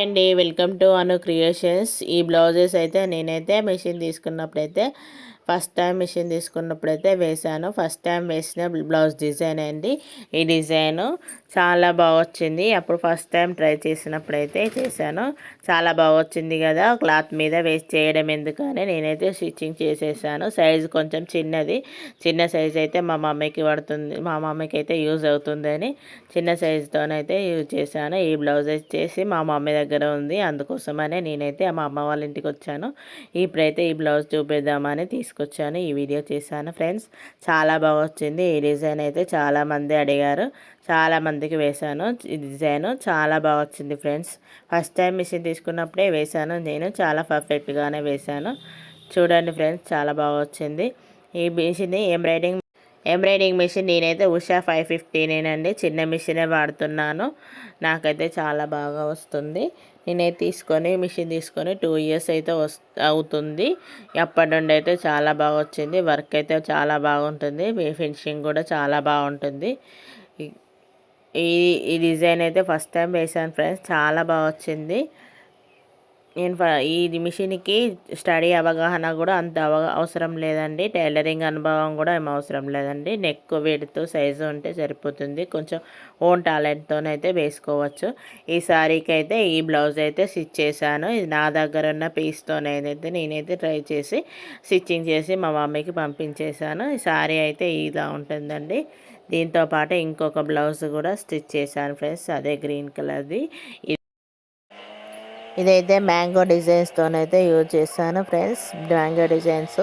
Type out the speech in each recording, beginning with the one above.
అండి. Welcome to Anu creations. ఈ blouses అయితే నేనైతే మెషిన్ తీసుకున్నప్పుడైతే ఫస్ట్ టైం మిషన్ తీసుకున్నప్పుడైతే వేశాను. ఫస్ట్ టైం వేసిన బ్లౌజ్ డిజైన్ అండి. ఈ డిజైను చాలా బాగా వచ్చింది. అప్పుడు ఫస్ట్ టైం ట్రై చేసినప్పుడైతే చేశాను. చాలా బాగా వచ్చింది కదా. క్లాత్ మీద వేసి చేయడం ఎందుకని నేనైతే స్టిచ్చింగ్ చేసేసాను. సైజు కొంచెం చిన్నది. చిన్న సైజ్ అయితే మా మమ్మీకి పడుతుంది. మా మమ్మీకి అయితే యూజ్ అవుతుందని చిన్న సైజుతోనైతే యూజ్ చేశాను. ఈ బ్లౌజ్ చేసి మా మమ్మీ దగ్గర దగ్గర ఉంది. అందుకోసమనే నేనైతే మా అమ్మ వాళ్ళ ఇంటికి వచ్చాను. ఇప్పుడైతే ఈ బ్లౌజ్ చూపిద్దామని తీసుకొచ్చాను. ఈ వీడియో చేశాను ఫ్రెండ్స్. చాలా బాగా వచ్చింది. ఈ డిజైన్ అయితే చాలామంది అడిగారు. చాలా మందికి వేశాను. ఈ డిజైన్ చాలా బాగా వచ్చింది ఫ్రెండ్స్. ఫస్ట్ టైం మిషన్ తీసుకున్నప్పుడే వేశాను. నేను చాలా పర్ఫెక్ట్గానే వేశాను. చూడండి ఫ్రెండ్స్ చాలా బాగా వచ్చింది. ఈ మిషన్ ఎంబ్రాయిడింగ్ ఎంబ్రాయిడింగ్ మిషన్ నేనైతే ఉషా ఫైవ్ ఫిఫ్టీనేనండి. చిన్న మిషనే వాడుతున్నాను. నాకైతే చాలా బాగా వస్తుంది. నేనైతే తీసుకొని మిషన్ తీసుకొని టూ ఇయర్స్ అయితే అవుతుంది. అప్పటి నుండి అయితే చాలా బాగా వచ్చింది. వర్క్ అయితే చాలా బాగుంటుంది. ఫినిషింగ్ కూడా చాలా బాగుంటుంది. ఈ ఈ డిజైన్ అయితే ఫస్ట్ టైం వేసాను ఫ్రెండ్స్. చాలా బాగా వచ్చింది. నేను ఈ మిషన్కి స్టడీ అవగాహన కూడా అంత అవసరం లేదండి. టైలరింగ్ అనుభవం కూడా ఏం అవసరం లేదండి. నెక్ వేడితో సైజు ఉంటే సరిపోతుంది. కొంచెం ఓన్ టాలెంట్తోనైతే వేసుకోవచ్చు. ఈ శారీకి అయితే ఈ బ్లౌజ్ అయితే స్టిచ్ చేశాను. ఇది నా దగ్గర ఉన్న పీస్తోనైతే నేనైతే ట్రై చేసి స్టిచ్చింగ్ చేసి మా మమ్మీకి పంపించేశాను. ఈ శారీ అయితే ఇలా ఉంటుందండి. దీంతో పాటు ఇంకొక బ్లౌజ్ కూడా స్టిచ్ చేశాను ఫ్రెండ్స్. అదే గ్రీన్ కలర్ది. ఇదైతే మ్యాంగో డిజైన్స్తోనైతే యూజ్ చేశాను ఫ్రెండ్స్ మ్యాంగో డిజైన్స్.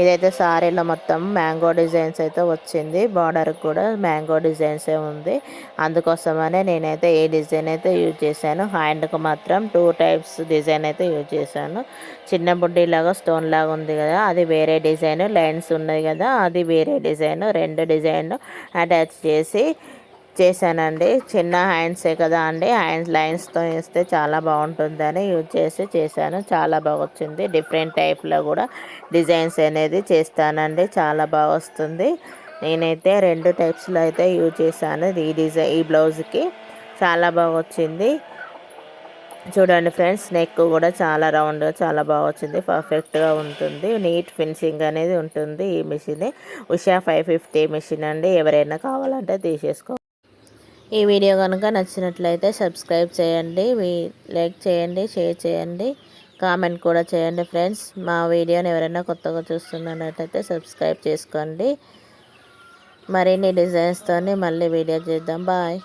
ఇదైతే సారీలో మొత్తం మ్యాంగో డిజైన్స్ అయితే వచ్చింది. బార్డర్ కూడా మ్యాంగో డిజైన్సే ఉంది. అందుకోసమనే నేనైతే ఏ డిజైన్ అయితే యూజ్ చేశాను హ్యాండ్కు మాత్రం టూ టైప్స్ డిజైన్ అయితే యూజ్ చేశాను. చిన్న బుడ్డి లాగా స్టోన్ లాగా ఉంది కదా అది వేరే డిజైన్ లైన్స్ ఉన్నాయి కదా అది వేరే డిజైన్ రెండు డిజైన్ అటాచ్ చేసి చేశానండి చిన్న హ్యాండ్సే కదా అండి. హ్యాండ్స్ లైన్స్తో వేస్తే చాలా బాగుంటుందని యూజ్ చేసి చేశాను. చాలా బాగా వచ్చింది డిఫరెంట్ టైప్లో కూడా డిజైన్స్ అనేది చేస్తానండి. చాలా బాగా వస్తుంది నేనైతే రెండు టైప్స్లో అయితే యూజ్ చేశాను. ఈ డిజైన్ ఈ బ్లౌజ్కి చాలా బాగా వచ్చింది చూడండి ఫ్రెండ్స్ నెక్ కూడా చాలా రౌండ్గా చాలా బాగా వచ్చింది పర్ఫెక్ట్గా ఉంటుంది. నీట్ ఫినిషింగ్ అనేది ఉంటుంది ఈ machine. Usha five fifty machine అండి. ఎవరైనా కావాలంటే తీసేసుకో ఈ వీడియో కనుక నచ్చినట్లయితే సబ్స్క్రైబ్ చేయండి లైక్ చేయండి షేర్ చేయండి కామెంట్ కూడా చేయండి ఫ్రెండ్స్. మా వీడియోని ఎవరైనా కొత్తగా చూస్తున్నట్టయితే సబ్స్క్రైబ్ చేసుకోండి. మరిన్ని డిజైన్స్తో మళ్ళీ వీడియో చేద్దాం. బాయ్.